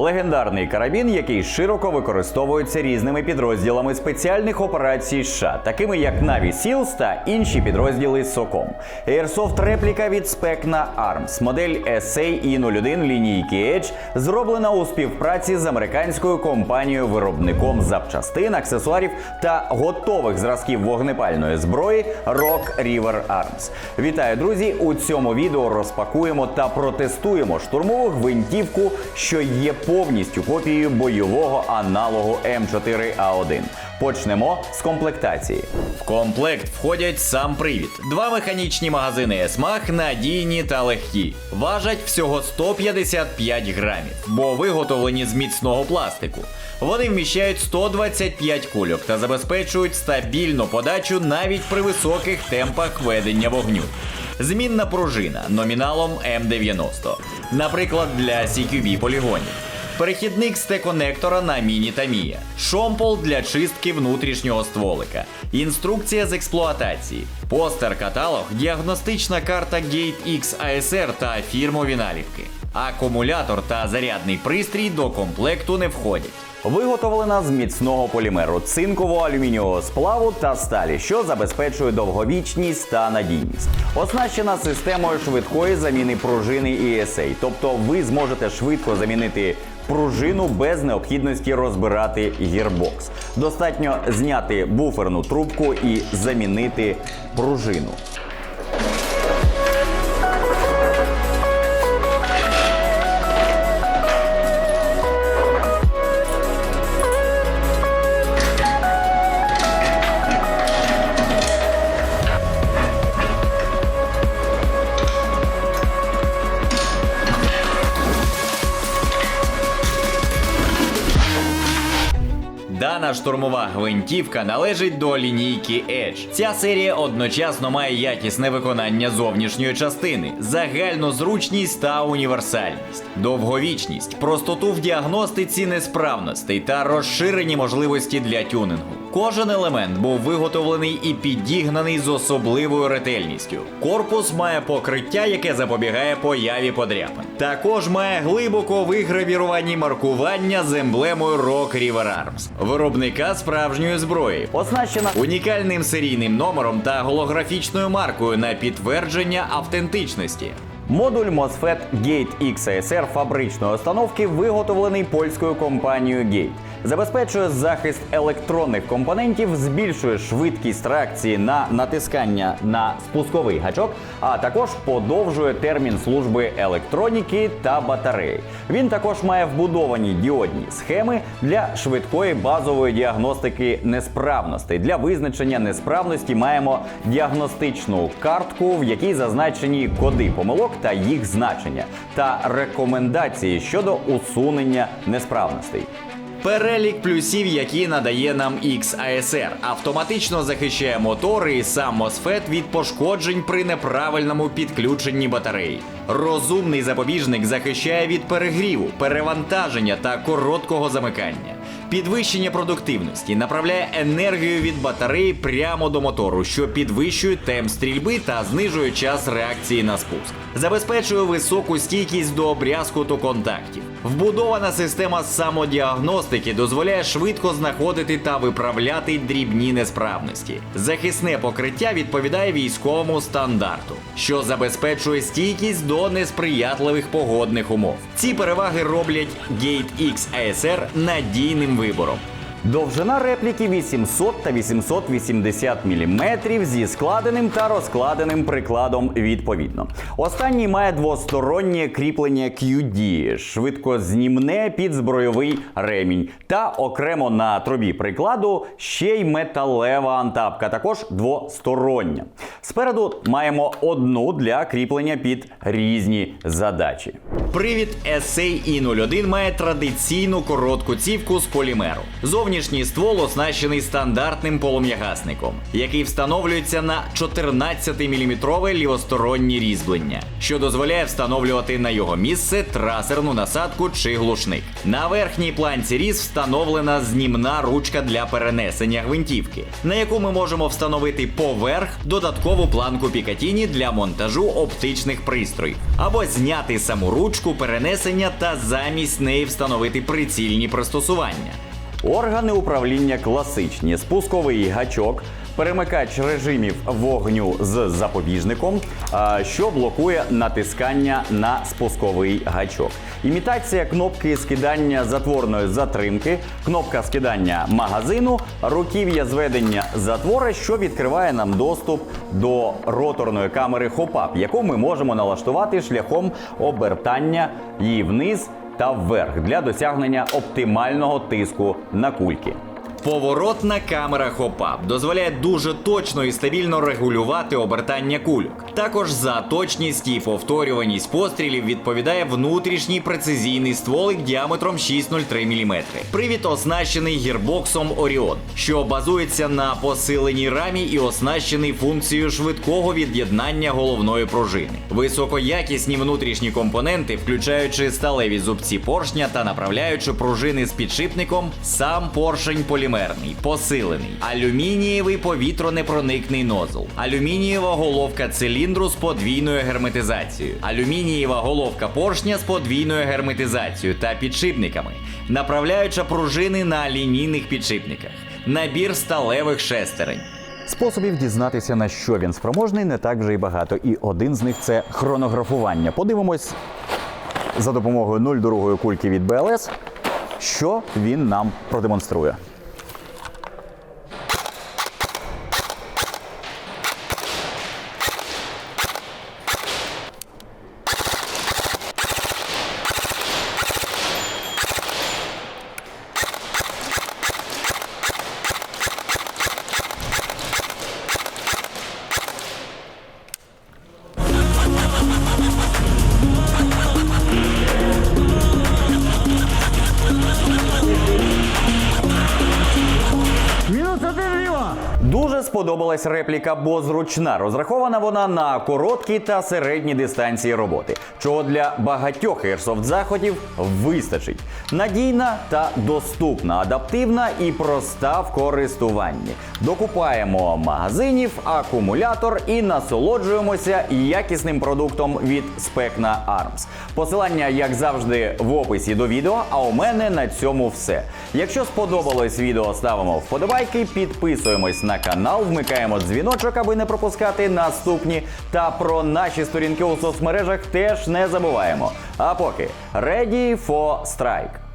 Легендарний карабін, який широко використовується різними підрозділами спеціальних операцій США, такими як Navy SEALs та інші підрозділи СОКОМ. Airsoft репліка від Specna Arms, модель SA-E01 лінійки Edge, зроблена у співпраці з американською компанією-виробником запчастин, аксесуарів та готових зразків вогнепальної зброї Rock River Arms. Вітаю, друзі! У цьому відео розпакуємо та протестуємо штурмову гвинтівку, що є повністю копією бойового аналогу М4А1. Почнемо з комплектації. В комплект входять сам привід, два механічні магазини СМАГ надійні та легкі. Важать всього 155 грамів, бо виготовлені з міцного пластику. Вони вміщають 125 кульок та забезпечують стабільну подачу навіть при високих темпах ведення вогню. Змінна пружина номіналом М90, наприклад, для CQB полігонів. Перехідник з Т-конектора на міні та Мія, шомпол для чистки внутрішнього стволика, інструкція з експлуатації, постер каталог, діагностична карта Gate X ASR та фірмові наліпки. Акумулятор та зарядний пристрій до комплекту не входять. Виготовлена з міцного полімеру, цинково-алюмінієвого сплаву та сталі, що забезпечує довговічність та надійність. Оснащена системою швидкої заміни пружини ESA, тобто ви зможете швидко замінити пружину без необхідності розбирати гірбокс. Достатньо зняти буферну трубку і замінити пружину. Дана штурмова гвинтівка належить до лінійки Edge. Ця серія одночасно має якісне виконання зовнішньої частини, загальну зручність та універсальність, довговічність, простоту в діагностиці несправностей та розширені можливості для тюнингу. Кожен елемент був виготовлений і підігнаний з особливою ретельністю. Корпус має покриття, яке запобігає появі подряпин. Також має глибоко вигравіровані маркування з емблемою Rock River Arms, виробника справжньої зброї, оснащена унікальним серійним номером та голографічною маркою на підтвердження автентичності. Модуль MOSFET Gate XASR фабричної установки виготовлений польською компанією Gate. Забезпечує захист електронних компонентів, збільшує швидкість реакції на натискання на спусковий гачок, а також подовжує термін служби електроніки та батареї. Він також має вбудовані діодні схеми для швидкої базової діагностики несправностей. Для визначення несправності маємо діагностичну картку, в якій зазначені коди помилок та їх значення, та рекомендації щодо усунення несправностей. Перелік плюсів, які надає нам XASR, автоматично захищає мотори і сам MOSFET від пошкоджень при неправильному підключенні батареї. Розумний запобіжник захищає від перегріву, перевантаження та короткого замикання. Підвищення продуктивності направляє енергію від батареї прямо до мотору, що підвищує темп стрільби та знижує час реакції на спуск. Забезпечує високу стійкість до обрязкуту контактів. Вбудована система самодіагностики дозволяє швидко знаходити та виправляти дрібні несправності. Захисне покриття відповідає військовому стандарту, що забезпечує стійкість до несприятливих погодних умов. Ці переваги роблять Gate X ASR надійним вибором. Довжина репліки 800 та 880 мм зі складеним та розкладеним прикладом відповідно. Останній має двостороннє кріплення QD, швидкознімне під збройовий ремінь, та окремо на трубі прикладу ще й металева антапка, також двостороння. Спереду маємо одну для кріплення під різні задачі. Привід SA-E01 має традиційну коротку цівку з полімеру. Зовнішній ствол оснащений стандартним полум'ягасником, який встановлюється на 14-мм лівостороннє різьблення, що дозволяє встановлювати на його місце трасерну насадку чи глушник. На верхній планці різ встановлена знімна ручка для перенесення гвинтівки, на яку ми можемо встановити поверх додаткову планку Пікатіні для монтажу оптичних пристроїв, або зняти саму ручку перенесення та замість неї встановити прицільні пристосування. Органи управління класичні: спусковий гачок, перемикач режимів вогню з запобіжником, що блокує натискання на спусковий гачок. Імітація кнопки скидання затворної затримки, кнопка скидання магазину, руків'я зведення затвора, що відкриває нам доступ до роторної камери хопап, яку ми можемо налаштувати шляхом обертання її вниз та вверх для досягнення оптимального тиску на кульки. Поворотна камера хопап дозволяє дуже точно і стабільно регулювати обертання кульок. Також за точність і повторюваність пострілів відповідає внутрішній прецизійний стволик діаметром 6,03 мм. Привід оснащений гірбоксом Оріон, що базується на посиленій рамі і оснащений функцією швидкого від'єднання головної пружини. Високоякісні внутрішні компоненти, включаючи сталеві зубці поршня та направляючи пружини з підшипником, сам поршень полімерний, посилений, алюмінієвий повітронепроникний нозл, алюмінієва головка циліндру з подвійною герметизацією, алюмінієва головка поршня з подвійною герметизацією та підшипниками, направляюча пружини на лінійних підшипниках, набір сталевих шестерень. Способів дізнатися, на що він спроможний, не так вже й багато. І один з них це хронографування. Подивимось за допомогою 0,2 кульки від БЛС, що він нам продемонструє. Сподобалась репліка, бо зручна. Розрахована вона на короткі та середні дистанції роботи, чого для багатьох airsoft заходів вистачить. Надійна та доступна, адаптивна і проста в користуванні. Докупаємо магазинів, акумулятор і насолоджуємося якісним продуктом від Specna Arms. Посилання, як завжди, в описі до відео. А у мене на цьому все. Якщо сподобалось відео, ставимо вподобайки, підписуємось на канал, вмикаємо дзвіночок, аби не пропускати наступні. Та про наші сторінки у соцмережах теж не забуваємо. А поки ready for strike!